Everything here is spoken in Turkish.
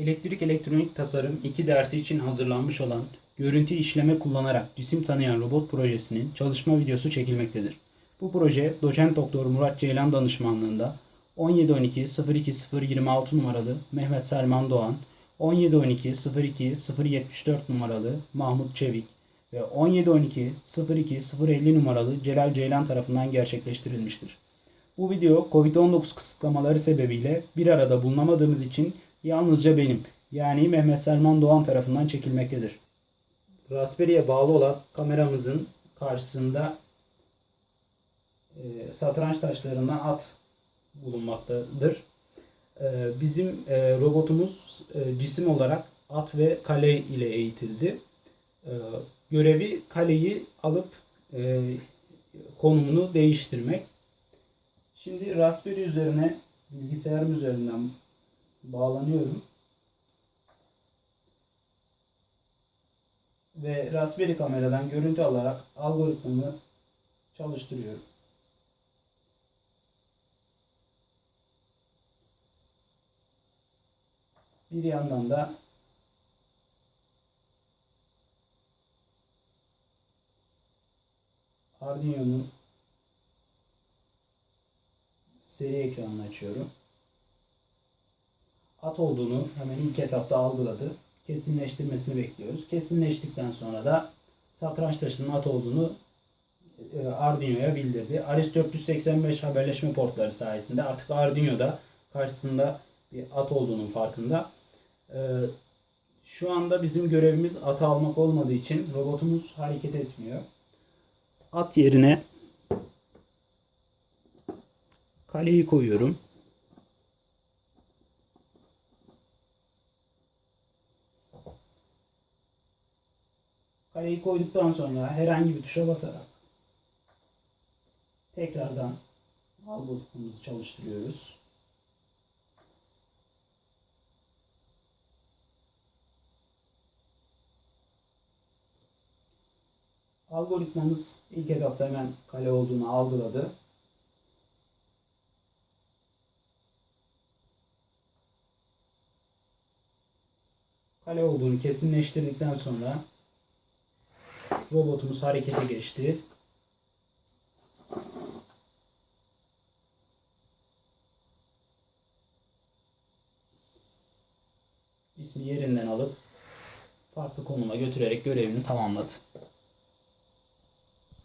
Elektrik elektronik tasarım 2 dersi için hazırlanmış olan görüntü işleme kullanarak cisim tanıyan robot projesinin çalışma videosu çekilmektedir. Bu proje doçent doktor Murat Ceylan danışmanlığında 1712-02-026 numaralı Mehmet Selman Doğan, 1712-02-074 numaralı Mahmut Çevik ve 1712-02-050 numaralı Celal Ceylan tarafından gerçekleştirilmiştir. Bu video Covid-19 kısıtlamaları sebebiyle bir arada bulunamadığımız için yalnızca benim yani Mehmet Selman Doğan tarafından çekilmektedir. Raspberry'e bağlı olan kameramızın karşısında e, satranç taşlarından at bulunmaktadır. E, bizim e, robotumuz e, cisim olarak at ve kale ile eğitildi. Görevi kaleyi alıp konumunu değiştirmek. Şimdi Raspberry üzerine bilgisayarım üzerinden bağlanıyorum. Ve Raspberry kameradan görüntü alarak algoritmamı çalıştırıyorum. Bir yandan da Arduino'nun seri ekranını açıyorum. At olduğunu hemen ilk etapta algıladı. Kesinleştirmesini bekliyoruz. Kesinleştikten sonra da satranç taşının at olduğunu e, Arduino'ya bildirdi. RS485 haberleşme portları sayesinde artık Arduino'da karşısında bir at olduğunun farkında. E, Şu anda bizim görevimiz atı almak olmadığı için robotumuz hareket etmiyor. At yerine kaleyi koyuyorum. Kaleyi koyduktan sonra herhangi bir tuşa basarak tekrardan algoritmamızı çalıştırıyoruz. Algoritmamız ilk etapta hemen kale olduğunu algıladı. Kale olduğunu kesinleştirdikten sonra robotumuz harekete geçti. İsmi yerinden alıp farklı konuma götürerek görevini tamamladı.